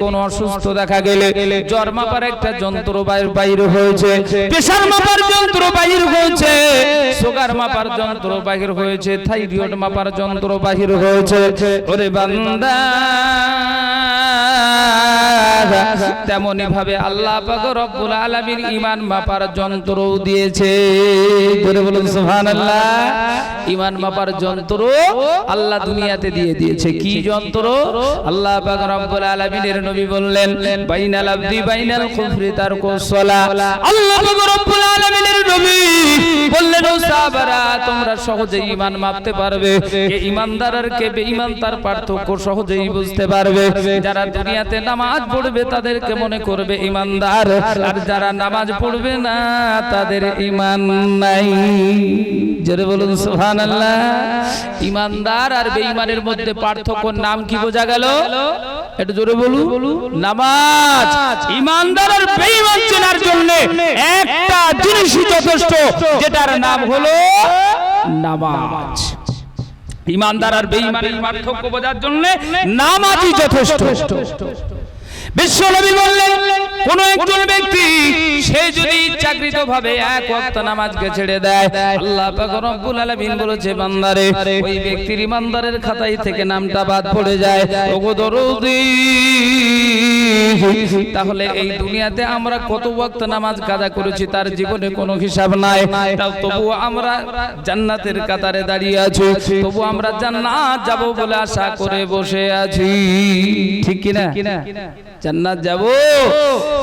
কোন অসুস্থ দেখা গেলে জ্বর মাপার একটা যন্ত্র বাইর- হয়েছে প্রেশার মাপার যন্ত্র বাহির হয়েছে, সুগার মাপার যন্ত্র বাহির হয়েছে, থাইরয়েড মাপার যন্ত্র বাহির হয়েছে। ওরে বান্দা! তেমনি ভাবে আল্লাহ পাক রব্বুল আলামিন ঈমান মাপার যন্ত্রও দিয়েছে। ধরে বলুন সুবহানাল্লাহ। ঈমান মাপার যন্ত্র আল্লাহ দুনিয়াতে দিয়ে দিয়েছে। কি যন্ত্র? আল্লাহ পাক রব্বুল আলামিনের নবী বললেন বাইনাল আবদি বাইনাল কুফরি সালাহ আল্লাহ পাক রব্বুল আলামিনের নবী বললেন ও সাহাবারা তোমরা সহজে ঈমান মাপতে পারবে। কে ঈমানদার আর কে বেঈমান তার পার্থক্য সহজেই বুঝতে পারবে। যারা দুনিয়াতে নামাজ পড়বে তাদেরকে মনে করবে ঈমানদার আর যারা নামাজ পড়বে না, তাদের ঈমান নাই। জোরে বলুন, সুবহানাল্লাহ। ঈমানদার আর বেঈমানের মধ্যে পার্থক্যর নাম কি বোঝা গেল? একটু জোরে বলুন। নামাজ। ঈমানদার আর বেঈমান চেনার জন্য একটা জিনিসই যথেষ্ট, যেটার নাম হলো নামাজ। ইমানদার আর বেঈমানের পার্থক্য বোঝার জন্য নামাজই যথেষ্ট। বিশ্বনবী বললেন কোন একজন ব্যক্তি সে যদি চাকরিত ভাবে এক ওয়াক্ত নামাজকে ছেড়ে দেয় আল্লাহ পাক রব্বুল আলামিন বলেছে বান্দারে ওই ব্যক্তির ইমানদারের খাতায় থেকে নামটা বাদ পড়ে যায়। ওগো দরুদি। তাহলে এই দুনিয়াতে আমরা কত ওয়াক্ত নামাজ কাজা করেছি তার জীবনে কোনো হিসাব নাই। তবু আমরা জান্নাতের কাতারে দাঁড়িয়ে আছি তবু আমরা জান্নাত যাব বলে আশা করে বসে আছি। ঠিক কিনা? জান্নাত যাব।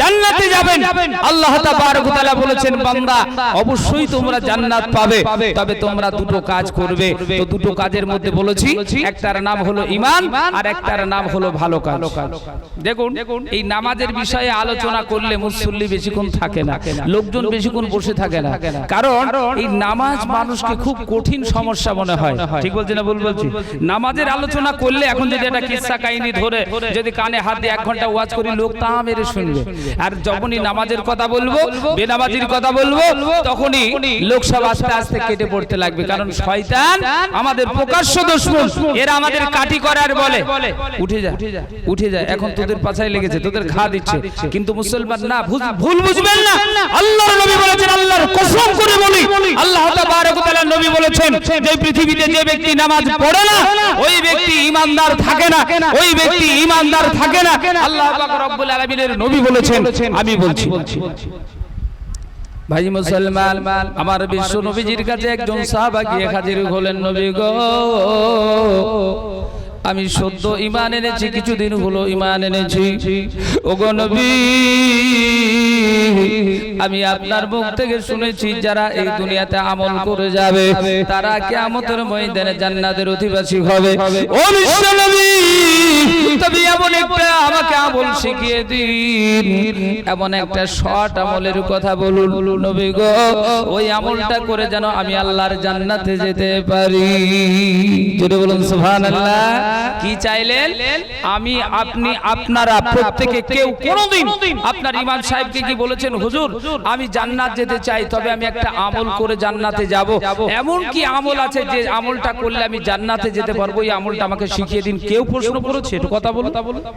জান্নাতে যাবেন। আল্লাহ তাবারক তাআলা বলেছেন, বান্দা, অবশ্যই তোমরা জান্নাত পাবে। তবে তোমরা দুটো কাজ করবে। তো দুটো কাজের মধ্যে বলেছি, একটার নাম হলো ঈমান আর একটার নাম হলো ভালো কাজ। দেখুন, এই নামাজের বিষয়ে আলোচনা করলে মুসল্লি বেশিক্ষণ থাকে না, লোকজন বেশিক্ষণ বসে থাকে না। কারণ, এই নামাজ মানুষকে খুব কঠিন সমস্যা মনে হয়। ঠিক বলছি না ভুল বলছি? নামাজের আলোচনা করলে এখন যদি একটা কিস্সা কাহিনী ধরে, যদি কানে হাত দিয়ে এক ঘণ্টা ওয়াজ করি লোক তা মেরে শুনবে। আর যখনই নামাজের কথা বলব বেনামাজির কথা বলব তখনই লোক সব আস্তে আস্তে কেটে পড়তে লাগবে। কারণ শয়তান আমাদের প্রকাশ্য দুশমন। এরা আমাদের কাটি করার বলে। উঠে যা উঠে যা এখন তোদের পাছায় লেগেছে তোদের ঘা দিচ্ছে। কিন্তু মুসলমান না ভুল- বুঝবেন না। আল্লাহর নবী বলেছেন আল্লাহর কসম করে বলি। আল্লাহ তাবারক তাআলা নবী বলেছেন যে পৃথিবীতে যে ব্যক্তি নামাজ পড়ে না ওই ব্যক্তি ঈমানদার থাকে না ওই ব্যক্তি ঈমানদার থাকে না আল্লাহ পাক রব্বুল আলামিনের নবী বলেছেন আমি বলছি। ভাই মুসলমান আমার বিশ্ব নবীজির কাছে একজন সাহাবা গিয়ে হাজির হলেন নবী গো। আমি সদ্য ইমান এনেছি কিছুদিন হলো ইমান এনেছি। ওগো নবী আমি আপনার মুখ থেকে শুনেছি যারা এই দুনিয়াতে আমল করে যাবে, তারা কিয়ামতের ময়দানে জান্নাতের অধিবাসী হবে। ওই আমলটা করে যেন আমি আল্লাহর জান্নাতে যেতে পারি। বলুন কি চাইলেন? আমি আপনি, আপনারা প্রত্যেকে কেউ কোনোদিন আপনার ইমাম সাহেবকে কি বলেছেন, হুজুর, আমি জান্নাত যেতে চাই, তবে আমি একটা আমল করে জান্নাতে যাব। এমন কি আমল আছে যে আমলটা করলে আমি জান্নাতে যেতে পারব? এই আমলটা আমাকে শিখিয়ে দিন। কেউ প্রশ্ন করেছে? একটু কথা বলুন।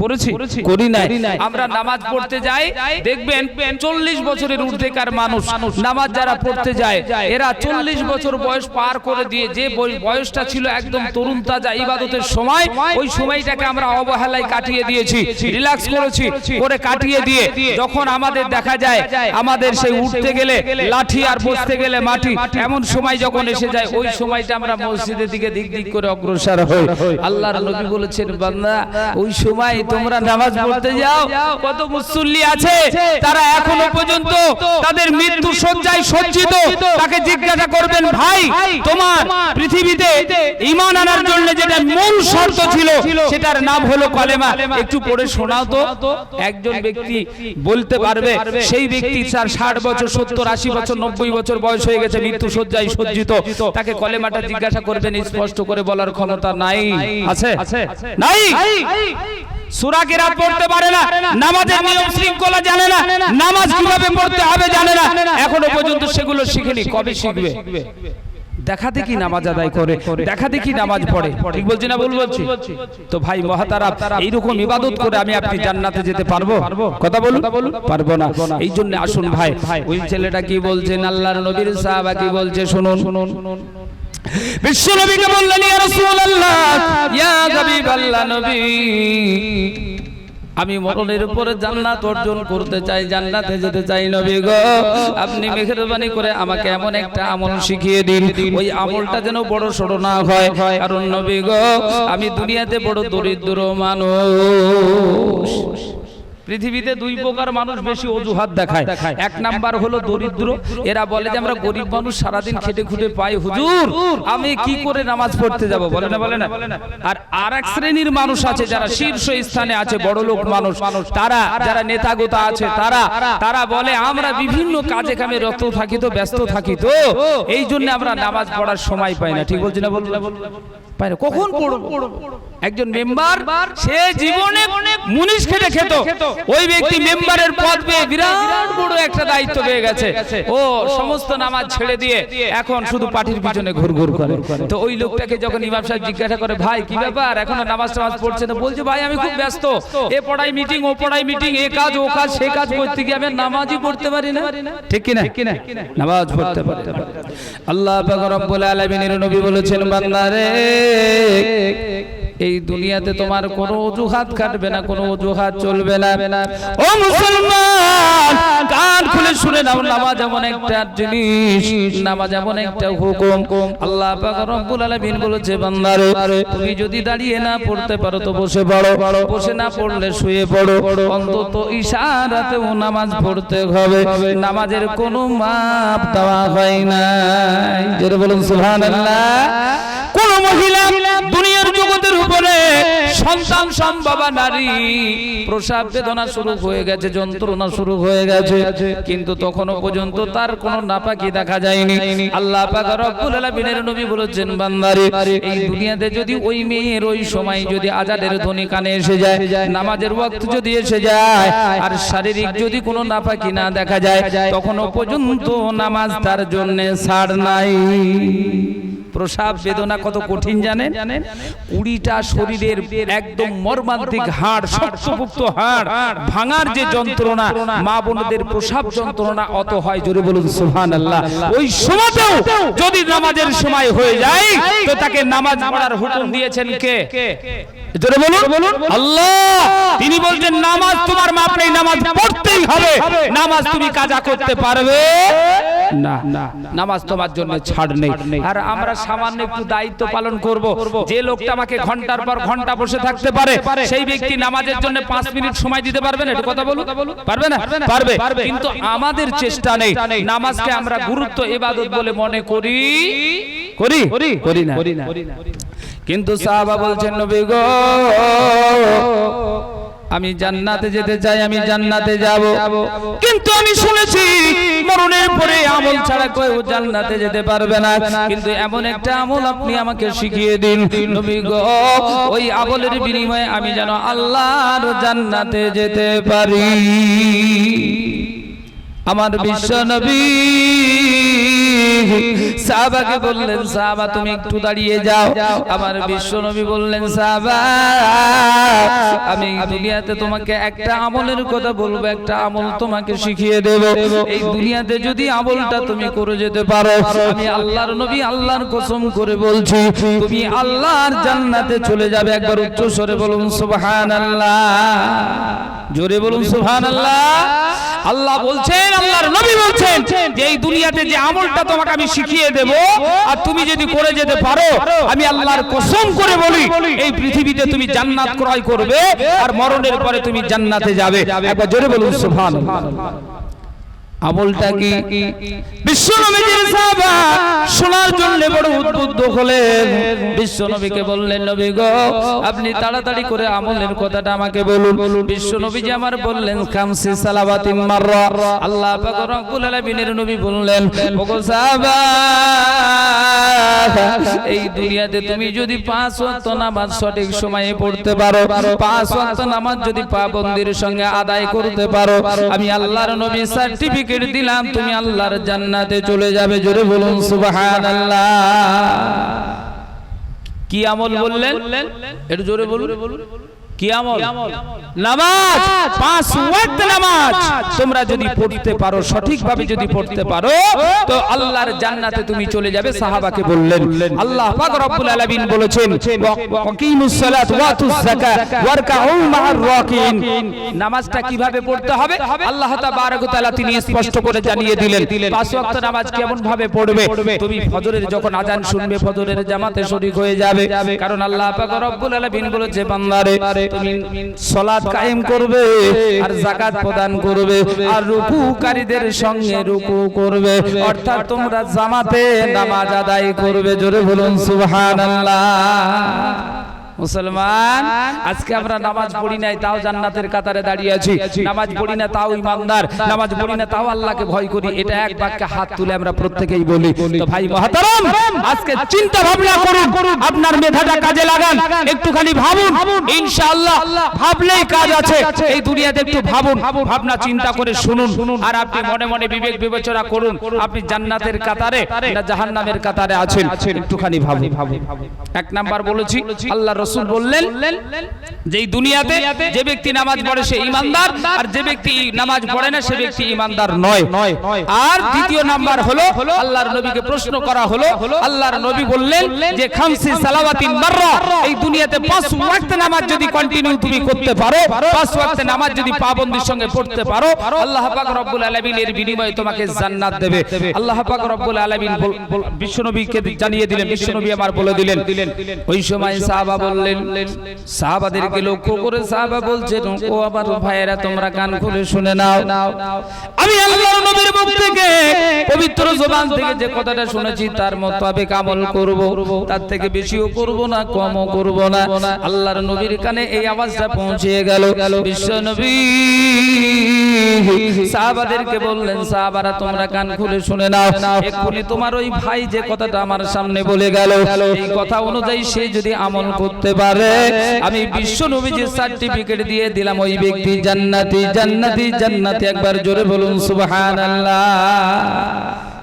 করেছি। করি নাই। আমরা নামাজ পড়তে যাই, দেখবেন চল্লিশ বছরের ঊর্ধ্বেকার মানুষ, নামাজ যারা পড়তে যায়, এরা চল্লিশ বছর বয়স পার করে দিয়ে যে বয়সটা ছিল একদম তরুণ তাজা ইবাদতের সময়, ওই সময়টাকে আমরা অবহেলায় কাটিয়ে দিয়েছি, রিল্যাক্স করেছি, করে কাটিয়ে দিয়ে যখন আমাদের দেখা যায় আমাদের সেই উঠতে গেলে লাঠি আর বসতে গেলে মাটি। এমন সময় যখন এসে যায় ওই সময়টা আমরা মসজিদের দিকে দিক দিক করে অগ্রসর হই। আল্লাহর নবী বলেছেন বান্দা ওই সময় তোমরা নামাজ পড়তে যাও কত মুসল্লি আছে তারা এখনও পর্যন্ত তাদের মৃত্যু সজ্জায় সজ্জিত। তাকে জিজ্ঞাসা করবেন ভাই তোমার পৃথিবীতে ঈমান আনার জন্য যেটা মূল শর্ত ছিল সেটার নাম হলো কলেমা। একটু পড়ে শোনাও তো। একজন ব্যক্তি বলতে পারবে সেই ব্যক্তি তার ষাট বছর সত্তর আশি বছর নব্বই বছর বয়স হয়ে গেছে মৃত্যু সজ্জায় সজ্জিত। তাকে কলেমাটা জিজ্ঞাসা করবেন স্পষ্ট করে বলার ক্ষমতা নাই। আছে? নাই। সুরা কেরাত পড়তে পারে না নামাজের নিয়ম শৃঙ্খলা জানে না নামাজ কীভাবে পড়তে হবে জানে না। এখনও পর্যন্ত সেগুলো শিখেনি কবে শিখবে? দেখা দেখি নামাজ আদায় করে দেখা দেখি নামাজ পড়ে। ঠিক বলছি না ভুল বলছি? তো ভাই মহাতারা এইরকম ইবাদত করে আমি আপনি জান্নাতে যেতে পারব? কথা বলুন। পারব না। এই জন্য আসুন ভাই। ওই ছেলেটা কি বলছেন? আল্লাহর নবীর সাহাবা কি বলছে? শুনুন। শুনুন বিশ্ব নবীকে বললেন ইয়া রাসূলুল্লাহ ইয়া হাবিবাল্লাহ নবী। আমি মরণের উপরে জান্নাত অর্জন করতে চাই, জান্নাতে যেতে চাই নবী গো। আপনি মেহেরবানি করে আমাকে এমন একটা আমল শিখিয়ে দিন। ওই আমলটা যেন বড় সড় না হয়। কারণ নবী গো, আমি দুনিয়াতে বড় দরিদ্র মানুষ। পৃথিবীতে দুই প্রকার মানুষ বেশি অজুহাত দেখায়। এক নাম্বার হলো দরিদ্র। এরা বলে যে আমরা গরিব মানুষ সারাদিন খেটে খুটে পাই। হুজুর আমি কি করে নামাজ পড়তে যাব? বলে না বলে না। আর আর এক শ্রেণির মানুষ আছে যারা শীর্ষ স্থানে আছে বড় লোক মানুষ। তারা যারা নেতাগোতা আছে তারা তারা বলে আমরা বিভিন্ন কাজে কামে রত থাকি তো ব্যস্ত থাকি তো এই জন্য আমরা নামাজ পড়ার সময় পাই না। ঠিক বলছি না বল পাই কখন পড়ব? একজন মেম্বার সে জীবনে মুনিশ খেটে খেত। ওই ব্যক্তি মেম্বারের পদ পেয়ে বিরাট বড় একটা দায়িত্ব পেয়ে গেছে। ও সমস্ত নামাজ ছেড়ে দিয়ে এখন শুধু পার্টির পিছনে ঘুরঘুর করে। তো ওই লোকটাকে যখন ইমাম সাহেব জিজ্ঞাসা করে ভাই কি ব্যাপার? এখনও নামাজ টামাজ পড়ছে? না বলছে ভাই আমি খুব ব্যস্ত। এ পড়াই মিটিং ও পড়াই মিটিং এ কাজ ও কাজ সে কাজ করতে গিয়ে আমি নামাজই পড়তে পারি না। ঠিক কি না নামাজ পড়তে পারি। আল্লাহ পাক রব্বুল আলামিনের নবী বলেছেন বান্দারে এই দুনিয়াতে তোমার কোনো অজুহাত কাটবে না, কোনো অজুহাত চলবে না। ও মুসলমান, কান খুলে নাও, নামাজ এমন একটা জিনিস, নামাজ এমন একটা হুকুম। আল্লাহ পাক রব্বুল আলামিন বলেছে, বান্দারে, তুমি যদি দাঁড়িয়ে না পড়তে পারো তো বসে পড়ো। বসে না পড়লে শুয়ে পড়ো। অন্তত নামাজ পড়তে হবে। নামাজের কোনো মাপ দেওয়া হয় না। যেটা বলুন, সুবহানাল্লাহ। কোন মহিলা দুনিয়ার জগতের উপরে সন্তান সম্ভবা নারী। প্রসাব বেদনা শুরু হয়ে গেছে, যন্ত্রণা শুরু হয়ে গেছে। কিন্তু তখনও পর্যন্ত তার কোনো নাপাকি দেখা যায়নি। আল্লাহ পাক রব্বুল আলামিনের নবী বলেছেন, বান্দারে, এই দুনিয়াতে যদি ওই মেয়ের ওই সময় যদি আজাদের ধ্বনি কানে এসে যায়, নামাজের ওয়াক্ত যদি এসে যায়, আর শারীরিক যদি কোনো নাপাকি না দেখা যায়, তখনও পর্যন্ত নামাজ তার জন্য ছাড় নাই। প্রসাব বেদনা কত কঠিন জানেন? কুড়িটা শরীরের একদম মর্মান্তিক হাড় শক্তপুক্ত হাড় ভাঙার যে যন্ত্রণা মা বোনদের প্রসাব যন্ত্রণা অত হয় জোরে বলুন সুহান আল্লাহ ওই সময়তেও যদি নামাজের সময় হয়ে যায় তো তাকে নামাজ পড়ার হুকুম দিয়েছেন কে? জোরে বলুন। বলুন। আল্লাহ! তিনি বলছেন নামাজ তোমার মাপ নেই নামাজ পড়তেই হবে। নামাজ তুমি কাজা করতে পারবে? না। নামাজ তোমার জন্য ছাড় নেই। আর আমরা সামান্য একটু দায়িত্ব পালন করব। যে লোকটা আমাকে ঘণ্টার পর ঘণ্টা বসে থাকতে পারে সেই ব্যক্তি নামাজের জন্য পাঁচ মিনিট সময় দিতে পারবে না? কথা বলুন। পারবে না? পারবে কিন্তু আমাদের চেষ্টা নেই। নামাজকে আমরা গুরুত্ব ইবাদত বলে মনে করি। করি? করি না। কিন্তু সাহাবা বলছেন নবী গো আমি জান্নাতে যেতে চাই, আমি জান্নাতে যাব। কিন্তু আমি শুনেছি, মরণের পরে আমল ছাড়া কেউ জান্নাতে যেতে পারবে না। কিন্তু এমন একটা আমল আপনি আমাকে শিখিয়ে দিন। নবী গো, ওই আমলের বিনিময়ে আমি যেন আল্লাহর জান্নাতে যেতে পারি। আমার বিশ্ব নবী সাহাবাকে বললেন, সাহাবা, তুমি একটু দাঁড়িয়ে যাও। আমার বিশ্ব নবী বললেন, সাহাবা, আমি দুনিয়াতে তোমাকে একটা আমলের কথা বলব, একটা আমল তোমাকে শিখিয়ে দেব। এই দুনিয়াতে যদি আমলটা তুমি করে যেতে পারো, আমি আল্লাহর নবী আল্লাহর কসম করে বলছি, তুমি আল্লাহর জান্নাতে চলে যাবে। একবার উচ্চ স্বরে বলুন, সুবহানাল্লাহ। জোরে বলুন, সুবহানাল্লাহ। আল্লাহ বলছেন, আল্লাহর নবী বলছেন যে, এই দুনিয়াতে যে আমলটা তোমাকে আমি শিখিয়ে দেব, আর তুমি যদি করে যেতে পারো, আমি আল্লাহর কসম করে বলি, এই পৃথিবীতে তুমি জান্নাত ক্রয় করবে, আর মরণের পরে তুমি জান্নাতে যাবে। একবার জোরে বলুন, সুবহানাল্লাহ। আমলটা কি বিশ্বনবীর সাহাবা শোনার জন্য বড় উদ্বুদ্ধ হলেন। বিশ্বনবীকে বললেন নবী গো আপনি তাড়াতাড়ি করে আমলের কথাটা আমাকে বলুন। বিশ্বনবী যে আমার বললেন খামসি সালাবাতিন মাররা। আল্লাহ পাক রব্বুল আলামিনের নবী বললেন ওগো সাহাবা এই দুনিয়াতে তুমি যদি পাঁচ ওয়াক্ত নামাজ সঠিক সময়ে পড়তে পারো পাঁচ ওয়াক্ত নামাজ যদি পাবন্দির সঙ্গে আদায় করতে পারো আমি আল্লাহর নবী সার্টিফিকেট সার্টিফিকেট দিলাম তুমি আল্লাহর জান্নাতে চলে যাবে। জোরে বলুন সুবহানাল্লাহ। কি আমল বললেন? একটু জোরে বলুন। নামাজ! পাঁচ ওয়াক্ত নামাজ! তোমরা যদি পড়তে পারো সঠিকভাবে যদি পড়তে পারো তো আল্লাহর জান্নাতে তুমি চলে যাবে সাহাবাকে বললেন। আল্লাহ পাক রব্বুল আলামিন বলেছেন ওয়াকিমুস সালাত ওয়াতুজ যাকাত ওয়ারকাউ মা'আর রাকিন। নামাজটা কীভাবে পড়তে হবে? আল্লাহ তাবারক তাআলা তিনি স্পষ্ট করে জানিয়ে দিলেন পাঁচ ওয়াক্ত নামাজ কেমন ভাবে পড়বে? তুমি ফজরের যখন আজান শুনবে ফজরের জামাতে শরীক হয়ে যাবে। কারণ আল্লাহ পাক রব্বুল আলামিন বলেছে বান্দারে সালাত কায়েম করবে আর যাকাত প্রদান করবে আর রুকুকারীদের সঙ্গে রুকু করবে। অর্থাৎ তোমরা জামাতে নামাজ আদায় করবে। জোরে বলুন সুবহানাল্লাহ। মুসলমান আজকে আমরা নামাজ পড়ি নাই তাও জান্নাতের কাতারে দাঁড়িয়ে আছি। নামাজ পড়ি না তাও ইমানদার। নামাজ পড়ি না তাও আল্লাহকে ভয় করি এটা এক বাক্যে হাত তুলে আমরা প্রত্যেকেই বলি তো ভাই মহাতারাম আজকে চিন্তা ভাবনা করুন আপনার মেধাটা কাজে লাগান একটুখানি ভাবুন ইনশাআল্লাহ ভাবলেই কাজ আছে এই দুনিয়াতে একটু ভাবুন ভাবনা চিন্তা করে শুনুন আর আপনি মনে মনে বিবেক বিবেচনা করুন আপনি জান্নাতের কাতারে না জাহান্নামের কাতারে আছেন একটুখানি ভাবুন এক নাম্বার বলেছি আল্লাহ রসুল বললেন যে এই দুনিয়াতে যে ব্যক্তি নামাজ পড়ে সে ইমানদার আর যে ব্যক্তি নামাজ পড়ে না সে ব্যক্তি ইমানদার নয়। আর দ্বিতীয় নাম্বার হলো আল্লাহর নবীকে প্রশ্ন করা হলো আল্লাহর নবী বললেন যে খামসি সালাওয়াতিন মাররা এই দুনিয়াতে পাঁচ ওয়াক্ত নামাজ যদি কন্টিনিউ তুমি করতে পারো পাঁচ ওয়াক্ত নামাজ যদি পাবন্দির সঙ্গে পড়তে পারো আল্লাহ পাক রব্বুল আলামিন এর বিনিময়ে তোমাকে জান্নাত দেবে আল্লাহ পাক রব্বুল আলামিন বিশ্বনবীকে জানিয়ে দিলেন বিশ্বনবী আমার বলে দিলেন ওই সময় সাহাবা বললেন সাহাবাদেরকে লক্ষ্য করে সাহাবা বলছেন ও আমার ভাইয়েরা তোমরা কান খুলে শুনে নাও। আমি আল্লাহর নবীর মুখ থেকে পবিত্র জবান থেকে যে কথাটা শুনেছি তার মোতাবেক আমল করব। তার থেকে বেশিও করব না কমও করব না। আল্লাহর নবীর কানে এই আওয়াজটা পৌঁছে গেল। বিশ্ব নবী সাহাবাদেরকে বললেন সাহাবারা তোমরা কান খুলে শুনে নাও। এক্ষুনি তোমার ওই ভাই যে কথাটা আমার সামনে বলে গেল এই কথা অনুযায়ী সে যদি আমল করতে পারে। আমি বিশ্ব নবীজি সার্টিফিকেট দিয়ে দিলাম ওই ব্যক্তি জান্নাতি। জান্নাতি। জান্নাতি একবার জোরে বলুন সুবহানাল্লাহ।